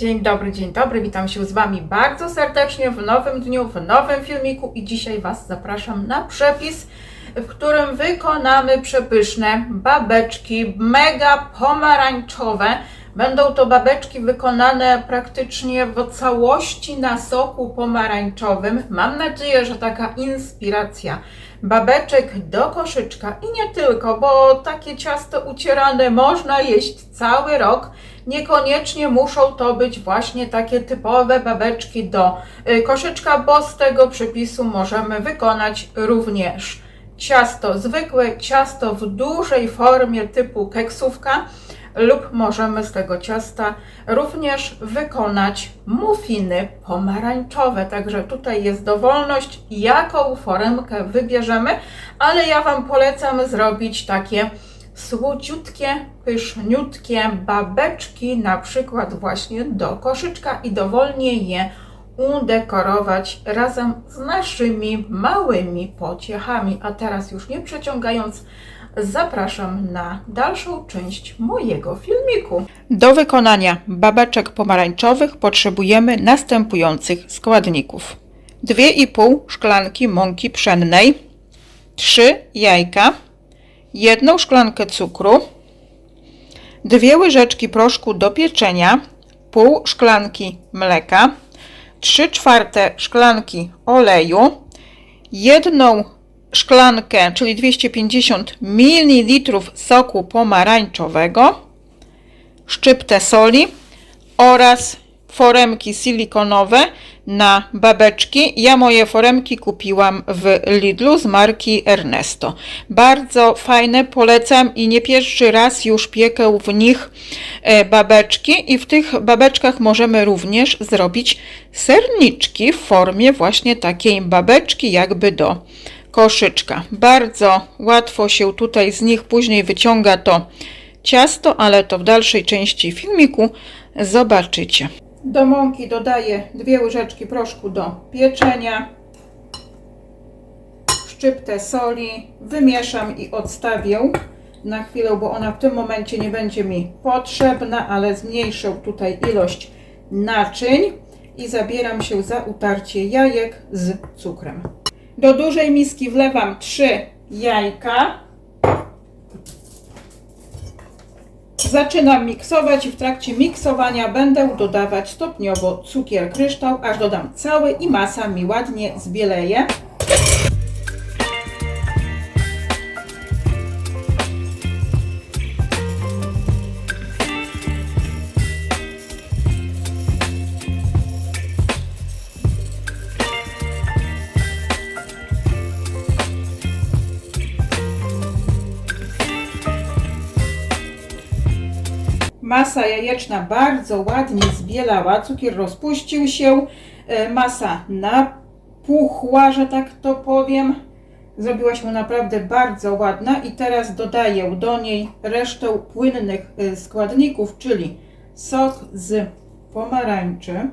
Dzień dobry, dzień dobry, witam się z Wami bardzo serdecznie w nowym dniu, w nowym filmiku i dzisiaj Was zapraszam na przepis, w którym wykonamy przepyszne babeczki mega pomarańczowe. Będą to babeczki wykonane praktycznie w całości na soku pomarańczowym. Mam nadzieję, że taka inspiracja babeczek do koszyczka i nie tylko, bo takie ciasto ucierane można jeść cały rok. Niekoniecznie muszą to być właśnie takie typowe babeczki do y, koszyczka, bo z tego przepisu możemy wykonać również ciasto zwykłe, ciasto w dużej formie typu keksówka lub możemy z tego ciasta również wykonać muffiny pomarańczowe. Także tutaj jest dowolność, jaką foremkę wybierzemy, ale ja Wam polecam zrobić takie słodziutkie, pyszniutkie babeczki, na przykład właśnie do koszyczka i dowolnie je udekorować razem z naszymi małymi pociechami. A teraz już nie przeciągając, zapraszam na dalszą część mojego filmiku. Do wykonania babeczek pomarańczowych potrzebujemy następujących składników: 2,5 szklanki mąki pszennej, 3 jajka, jedną szklankę cukru, dwie łyżeczki proszku do pieczenia, pół szklanki mleka, 3 czwarte szklanki oleju, jedną szklankę, czyli 250 ml soku pomarańczowego, szczyptę soli oraz foremki silikonowe na babeczki. Ja moje foremki kupiłam w Lidlu z marki Ernesto. Bardzo fajne, polecam i nie pierwszy raz już piekę w nich e, babeczki i w tych babeczkach możemy również zrobić serniczki w formie właśnie takiej babeczki jakby do koszyczka. Bardzo łatwo się tutaj z nich później wyciąga to ciasto, ale to w dalszej części filmiku zobaczycie. Do mąki dodaję dwie łyżeczki proszku do pieczenia, szczyptę soli, wymieszam i odstawię na chwilę, bo ona w tym momencie nie będzie mi potrzebna, ale zmniejszę tutaj ilość naczyń i zabieram się za utarcie jajek z cukrem. Do dużej miski wlewam 3 jajka. Zaczynam miksować i w trakcie miksowania będę dodawać stopniowo cukier kryształ, aż dodam cały i masa mi ładnie zbieleje. Masa jajeczna bardzo ładnie zbielała, cukier rozpuścił się, e, masa napuchła, że tak to powiem. Zrobiła się naprawdę bardzo ładna i teraz dodaję do niej resztę płynnych e, składników, czyli sok z pomarańczy,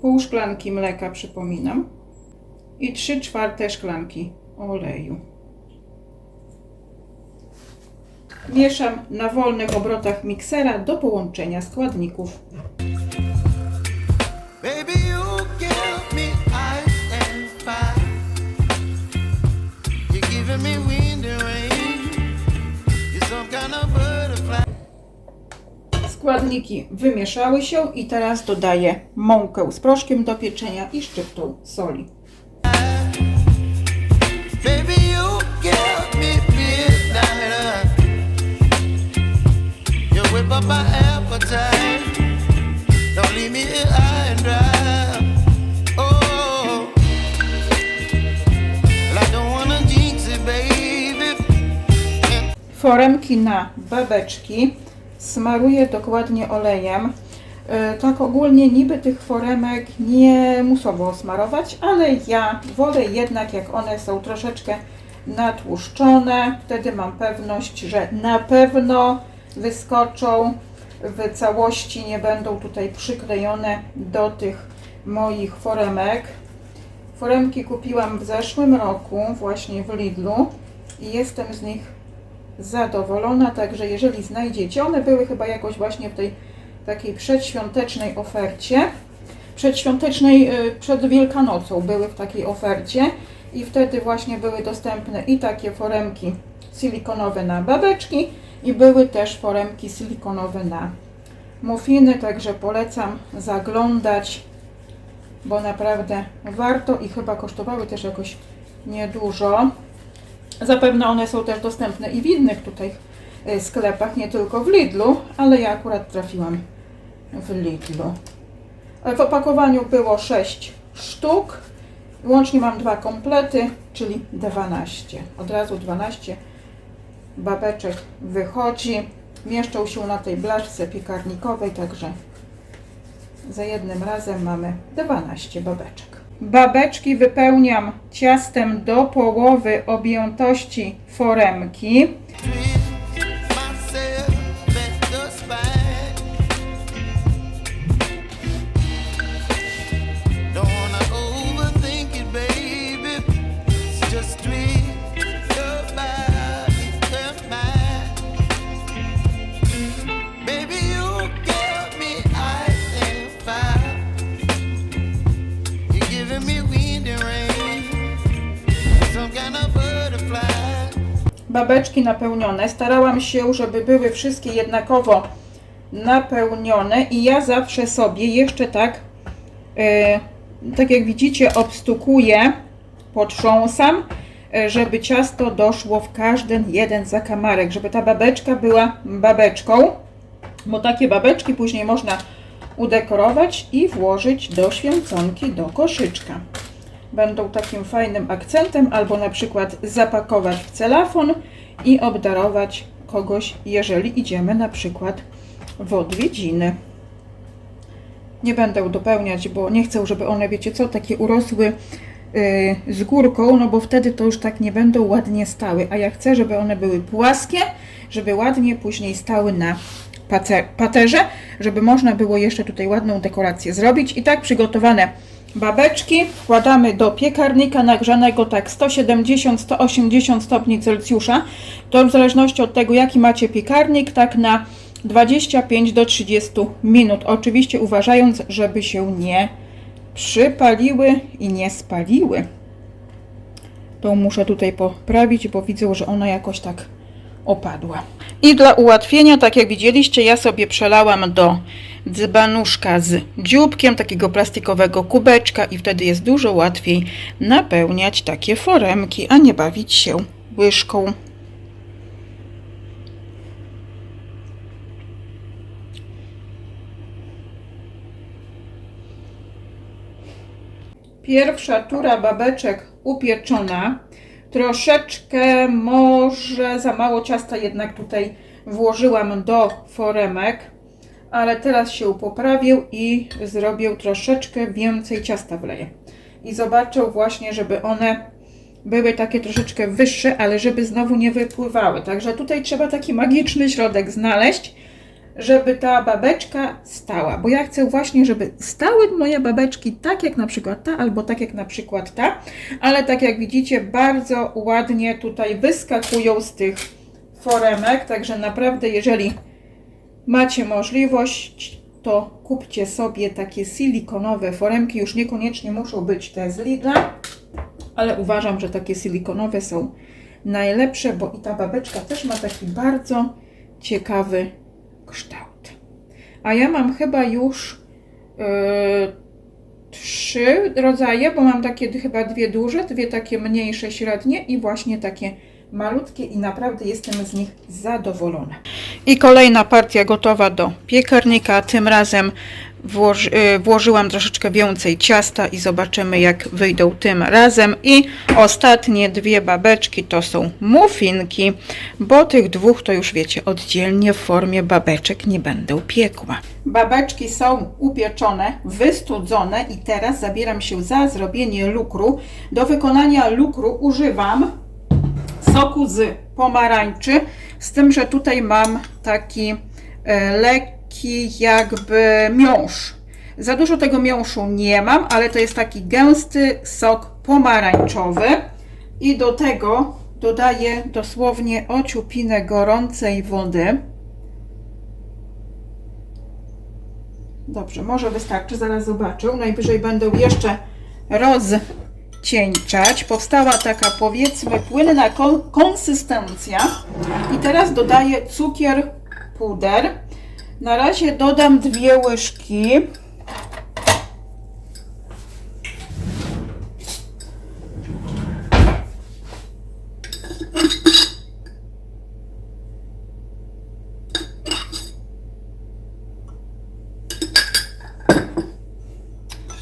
pół szklanki mleka przypominam i 3 czwarte szklanki oleju. Mieszam na wolnych obrotach miksera do połączenia składników. Składniki wymieszały się i teraz dodaję mąkę z proszkiem do pieczenia i szczyptą soli. Baby, Foremki na babeczki smaruję dokładnie olejem. E, Tak ogólnie niby tych foremek nie musowo smarować, ale ja wolę jednak jak one są troszeczkę natłuszczone. Wtedy mam pewność, że na pewno wyskoczą w całości, nie będą tutaj przyklejone do tych moich foremek. Foremki kupiłam w zeszłym roku właśnie w Lidlu i jestem z nich zadowolona, także jeżeli znajdziecie, one były chyba jakoś właśnie w tej takiej przedświątecznej ofercie. Przedświątecznej, y, przed Wielkanocą były w takiej ofercie i wtedy właśnie były dostępne i takie foremki silikonowe na babeczki i były też foremki silikonowe na muffiny, także polecam zaglądać, bo naprawdę warto i chyba kosztowały też jakoś niedużo. Zapewne one są też dostępne i w innych tutaj y, sklepach, nie tylko w Lidlu, ale ja akurat trafiłam w Lidlu. E, W opakowaniu było 6 sztuk. Łącznie mam dwa komplety, czyli 12. Od razu 12 babeczek wychodzi. Mieszczą się na tej blaszce piekarnikowej, także za jednym razem mamy 12 babeczek. Babeczki wypełniam ciastem do połowy objętości foremki. Babeczki napełnione. Starałam się, żeby były wszystkie jednakowo napełnione i ja zawsze sobie jeszcze tak, e, tak jak widzicie, obstukuję, potrząsam, e, żeby ciasto doszło w każdy jeden zakamarek, żeby ta babeczka była babeczką, bo takie babeczki później można udekorować i włożyć do święconki, do koszyczka będą takim fajnym akcentem, albo na przykład zapakować w celafon i obdarować kogoś, jeżeli idziemy na przykład w odwiedziny. Nie będę dopełniać, bo nie chcę, żeby one, wiecie co, takie urosły yy, z górką, no bo wtedy to już tak nie będą ładnie stały, a ja chcę, żeby one były płaskie, żeby ładnie później stały na paterze, żeby można było jeszcze tutaj ładną dekorację zrobić. I tak przygotowane babeczki wkładamy do piekarnika nagrzanego tak 170-180 stopni Celsjusza. To w zależności od tego, jaki macie piekarnik, tak na 25 do 30 minut. Oczywiście uważając, żeby się nie przypaliły i nie spaliły. To muszę tutaj poprawić, bo widzę, że ona jakoś tak opadła. I dla ułatwienia, tak jak widzieliście, ja sobie przelałam do dzbanuszka z dzióbkiem, takiego plastikowego kubeczka i wtedy jest dużo łatwiej napełniać takie foremki, a nie bawić się łyżką. Pierwsza tura babeczek upieczona. Troszeczkę może za mało ciasta jednak tutaj włożyłam do foremek, ale teraz się poprawię i zrobię troszeczkę więcej ciasta wleję. I zobaczę właśnie, żeby one były takie troszeczkę wyższe, ale żeby znowu nie wypływały. Także tutaj trzeba taki magiczny środek znaleźć, żeby ta babeczka stała. Bo ja chcę właśnie, żeby stały moje babeczki tak jak na przykład ta, albo tak jak na przykład ta. Ale tak jak widzicie, bardzo ładnie tutaj wyskakują z tych foremek. Także naprawdę, jeżeli macie możliwość, to kupcie sobie takie silikonowe foremki. Już niekoniecznie muszą być te z Lidla, ale uważam, że takie silikonowe są najlepsze, bo i ta babeczka też ma taki bardzo ciekawy kształt. A ja mam chyba już yy, trzy rodzaje, bo mam takie chyba dwie duże, dwie takie mniejsze, średnie i właśnie takie malutkie i naprawdę jestem z nich zadowolona. I kolejna partia gotowa do piekarnika. Tym razem włoży, y, włożyłam troszeczkę więcej ciasta i zobaczymy jak wyjdą tym razem. I ostatnie dwie babeczki to są muffinki, bo tych dwóch to już wiecie, oddzielnie w formie babeczek nie będę piekła. Babeczki są upieczone, wystudzone i teraz zabieram się za zrobienie lukru. Do wykonania lukru używam soku z pomarańczy, z tym, że tutaj mam taki e, lekki jakby miąższ. Za dużo tego miąższu nie mam, ale to jest taki gęsty sok pomarańczowy i do tego dodaję dosłownie ociupinę gorącej wody. Dobrze, może wystarczy, zaraz zobaczę. Najwyżej będę jeszcze rozcieńczać. Powstała taka powiedzmy płynna kon konsystencja. I teraz dodaję cukier puder. Na razie dodam dwie łyżki.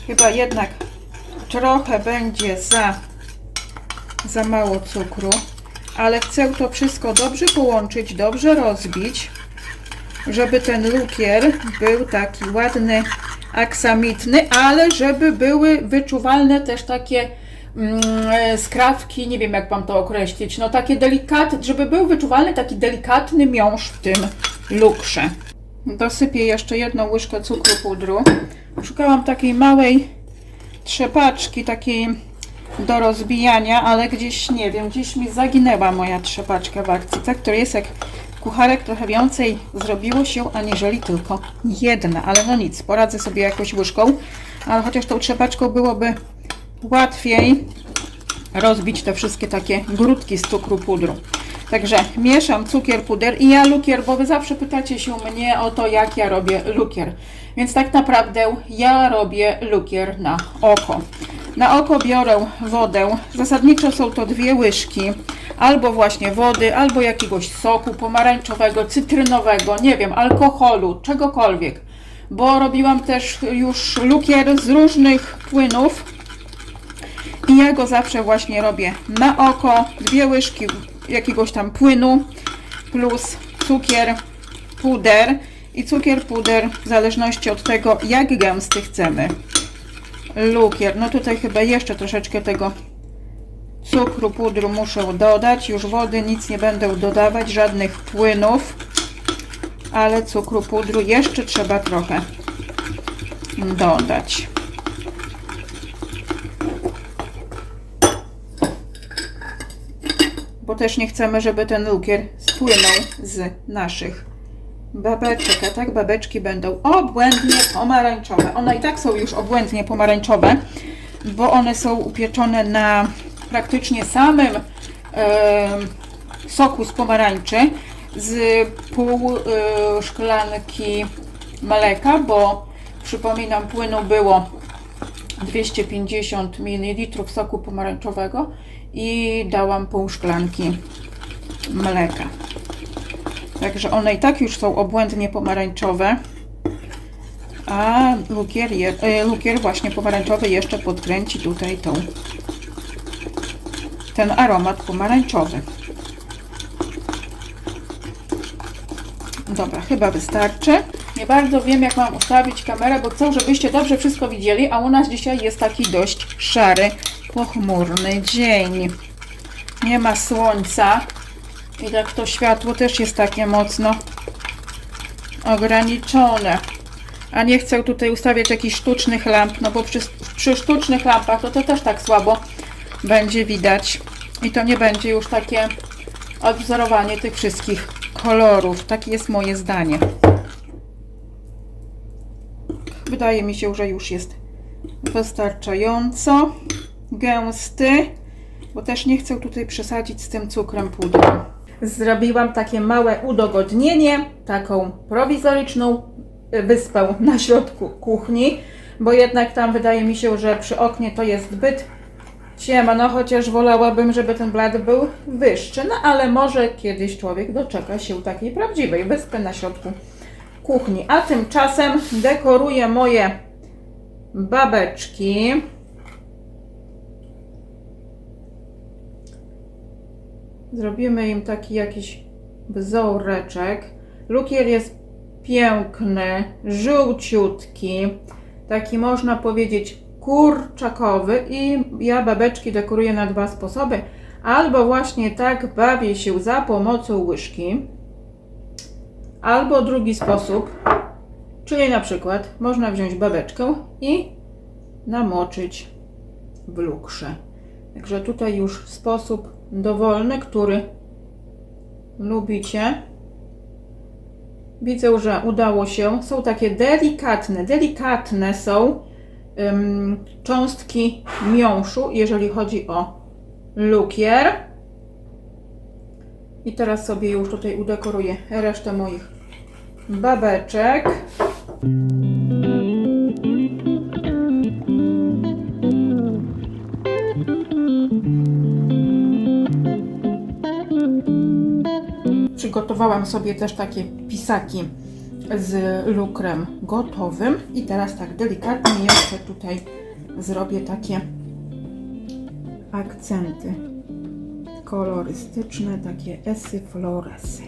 Chyba jednak trochę będzie za, za mało cukru, ale chcę to wszystko dobrze połączyć, dobrze rozbić, żeby ten lukier był taki ładny, aksamitny, ale żeby były wyczuwalne też takie mm, e, skrawki, nie wiem jak Wam to określić, no takie delikatne, żeby był wyczuwalny taki delikatny miąższ w tym lukrze. Dosypię jeszcze jedną łyżkę cukru pudru. Szukałam takiej małej trzepaczki, takiej do rozbijania, ale gdzieś, nie wiem, gdzieś mi zaginęła moja trzepaczka w akcji. Tak to jest, jak kucharek trochę więcej zrobiło się, aniżeli tylko jedna. Ale no nic, poradzę sobie jakoś łyżką, ale chociaż tą trzepaczką byłoby łatwiej rozbić te wszystkie takie grudki z cukru pudru. Także mieszam cukier, puder i ja lukier, bo wy zawsze pytacie się mnie o to, jak ja robię lukier. Więc tak naprawdę ja robię lukier na oko. Na oko biorę wodę. Zasadniczo są to dwie łyżki. Albo właśnie wody, albo jakiegoś soku pomarańczowego, cytrynowego, nie wiem, alkoholu, czegokolwiek. Bo robiłam też już lukier z różnych płynów. I ja go zawsze właśnie robię na oko. Dwie łyżki jakiegoś tam płynu plus cukier, puder. I cukier, puder w zależności od tego, jak gęsty chcemy. Lukier. No tutaj chyba jeszcze troszeczkę tego cukru, pudru muszę dodać. Już wody nic nie będę dodawać, żadnych płynów. Ale cukru, pudru jeszcze trzeba trochę dodać. bo też nie chcemy, żeby ten lukier spłynął z naszych babeczek, tak babeczki będą obłędnie pomarańczowe. One i tak są już obłędnie pomarańczowe, bo one są upieczone na praktycznie samym soku z pomarańczy z pół e, szklanki mleka, bo przypominam płynu było 250 ml soku pomarańczowego i dałam pół szklanki mleka. Także one i tak już są obłędnie pomarańczowe. A lukier, je, e, lukier właśnie pomarańczowy jeszcze podkręci tutaj tą, ten aromat pomarańczowy. Dobra, chyba wystarczy. Nie bardzo wiem, jak mam ustawić kamerę, bo chcę, żebyście dobrze wszystko widzieli, a u nas dzisiaj jest taki dość szary, pochmurny dzień. Nie ma słońca i tak to światło też jest takie mocno ograniczone. A nie chcę tutaj ustawiać jakichś sztucznych lamp, no bo przy, przy sztucznych lampach to, to też tak słabo będzie widać. I to nie będzie już takie odwzorowanie tych wszystkich kolorów. Takie jest moje zdanie. Wydaje mi się, że już jest wystarczająco gęsty, bo też nie chcę tutaj przesadzić z tym cukrem pudru. Zrobiłam takie małe udogodnienie, taką prowizoryczną wyspę na środku kuchni, bo jednak tam wydaje mi się, że przy oknie to jest zbyt ciemno, chociaż wolałabym, żeby ten blat był wyższy, no ale może kiedyś człowiek doczeka się takiej prawdziwej wyspy na środku kuchni. A tymczasem dekoruję moje babeczki. Zrobimy im taki jakiś wzoreczek. Lukier jest piękny, żółciutki, taki można powiedzieć kurczakowy i ja babeczki dekoruję na dwa sposoby. Albo właśnie tak bawię się za pomocą łyżki, albo drugi sposób, czyli na przykład można wziąć babeczkę i namoczyć w lukrze. Także tutaj już sposób dowolny, który lubicie. Widzę, że udało się. Są takie delikatne, delikatne są cząstki miąższu, jeżeli chodzi o lukier. I teraz sobie już tutaj udekoruję resztę moich babeczek. Przygotowałam sobie też takie pisaki z lukrem gotowym i teraz tak delikatnie jeszcze tutaj zrobię takie akcenty kolorystyczne, takie esy floresy.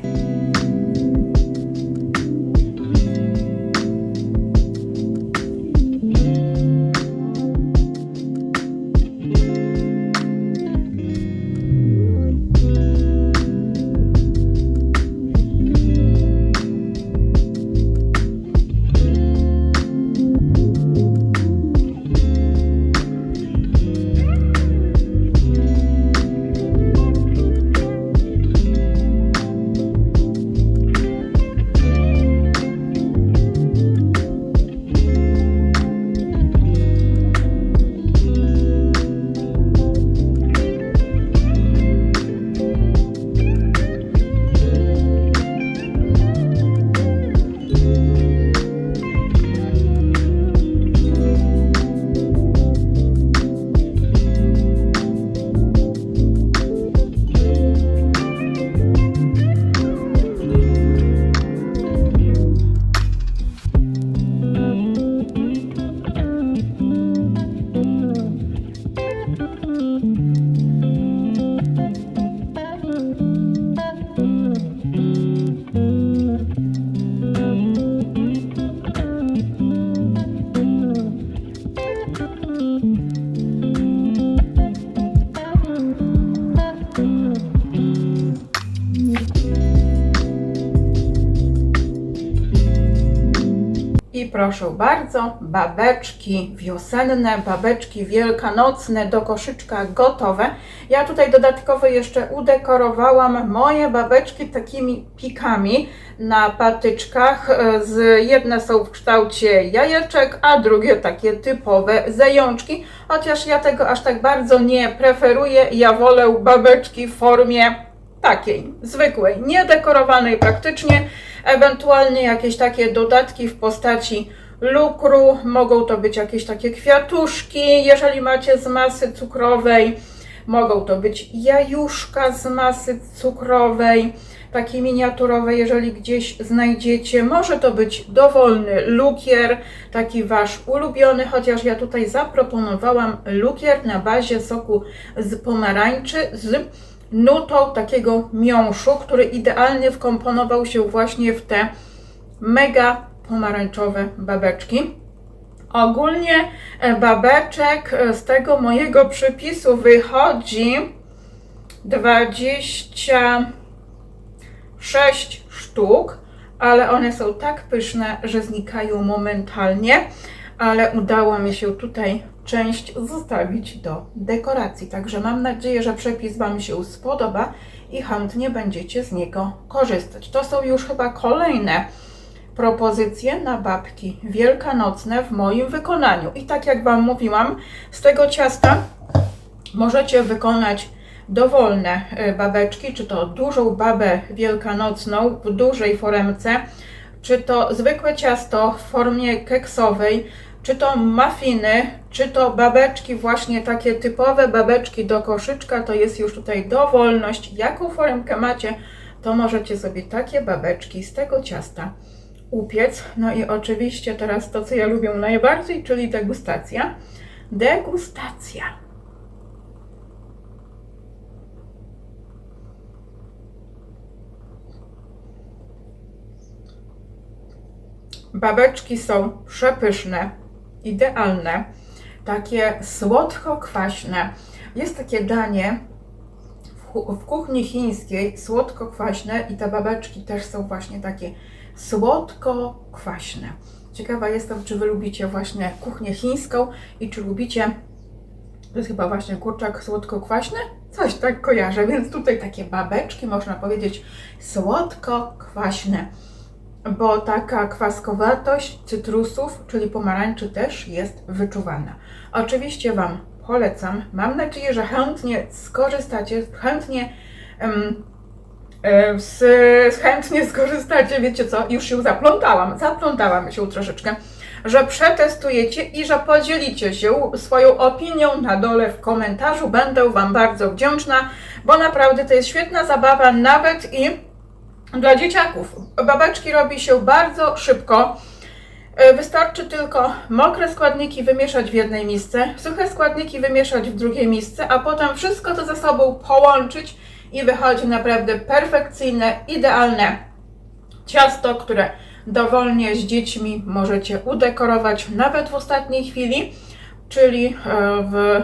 Proszę bardzo, babeczki wiosenne, babeczki wielkanocne do koszyczka gotowe. Ja tutaj dodatkowo jeszcze udekorowałam moje babeczki takimi pikami na patyczkach. E, Z, jedne są w kształcie jajeczek, a drugie takie typowe zajączki. Chociaż ja tego aż tak bardzo nie preferuję. Ja wolę babeczki w formie takiej, zwykłej, niedekorowanej praktycznie, ewentualnie jakieś takie dodatki w postaci lukru, mogą to być jakieś takie kwiatuszki, jeżeli macie z masy cukrowej, mogą to być jajuszka z masy cukrowej, takie miniaturowe, jeżeli gdzieś znajdziecie, może to być dowolny lukier, taki wasz ulubiony, chociaż ja tutaj zaproponowałam lukier na bazie soku z pomarańczy, z nutą takiego miąższu, który idealnie wkomponował się właśnie w te mega pomarańczowe babeczki. Ogólnie e, babeczek e, z tego mojego przepisu wychodzi 26 sztuk, ale one są tak pyszne, że znikają momentalnie, ale udało mi się tutaj część zostawić do dekoracji. Także mam nadzieję, że przepis Wam się spodoba i chętnie będziecie z niego korzystać. To są już chyba kolejne propozycje na babki wielkanocne w moim wykonaniu. I tak jak Wam mówiłam, z tego ciasta możecie wykonać dowolne e, babeczki, czy to dużą babę wielkanocną w dużej foremce, czy to zwykłe ciasto w formie keksowej, czy to muffiny, czy to babeczki, właśnie takie typowe babeczki do koszyczka, to jest już tutaj dowolność. Jaką foremkę macie, to możecie sobie takie babeczki z tego ciasta upiec. No i oczywiście teraz to, co ja lubię najbardziej, czyli degustacja. Degustacja. Babeczki są przepyszne, idealne, takie słodko-kwaśne. Jest takie danie w, ku- w kuchni chińskiej, słodko-kwaśne i te babeczki też są właśnie takie słodko-kwaśne. Ciekawa jestem, czy Wy lubicie właśnie kuchnię chińską i czy lubicie, to jest chyba właśnie kurczak słodko-kwaśny? Coś tak kojarzę, więc tutaj takie babeczki, można powiedzieć, słodko-kwaśne. Bo taka kwaskowatość cytrusów, czyli pomarańczy też jest wyczuwana. Oczywiście Wam polecam. Mam nadzieję, że chętnie skorzystacie, chętnie e, z, chętnie skorzystacie, wiecie co, już się zaplątałam, zaplątałam się troszeczkę, że przetestujecie i że podzielicie się swoją opinią na dole w komentarzu. Będę Wam bardzo wdzięczna, bo naprawdę to jest świetna zabawa, nawet i dla dzieciaków. Babeczki robi się bardzo szybko. E, Wystarczy tylko mokre składniki wymieszać w jednej misce, suche składniki wymieszać w drugiej misce, a potem wszystko to ze sobą połączyć i wychodzi naprawdę perfekcyjne, idealne ciasto, które dowolnie z dziećmi możecie udekorować nawet w ostatniej chwili, czyli e, w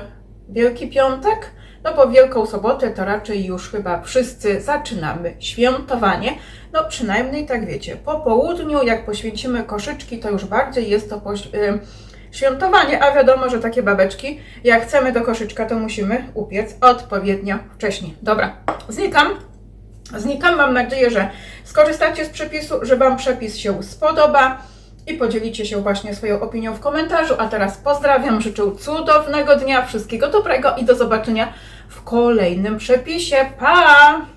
Wielki Piątek. No po Wielką Sobotę to raczej już chyba wszyscy zaczynamy świętowanie. No przynajmniej tak wiecie, po południu jak poświęcimy koszyczki, to już bardziej jest to y, świętowanie, a wiadomo, że takie babeczki, jak chcemy do koszyczka, to musimy upiec odpowiednio wcześniej. Dobra, znikam. Znikam. Mam nadzieję, że skorzystacie z przepisu, że Wam przepis się spodoba i podzielicie się właśnie swoją opinią w komentarzu. A teraz pozdrawiam, życzę cudownego dnia, wszystkiego dobrego i do zobaczenia w kolejnym przepisie. Pa!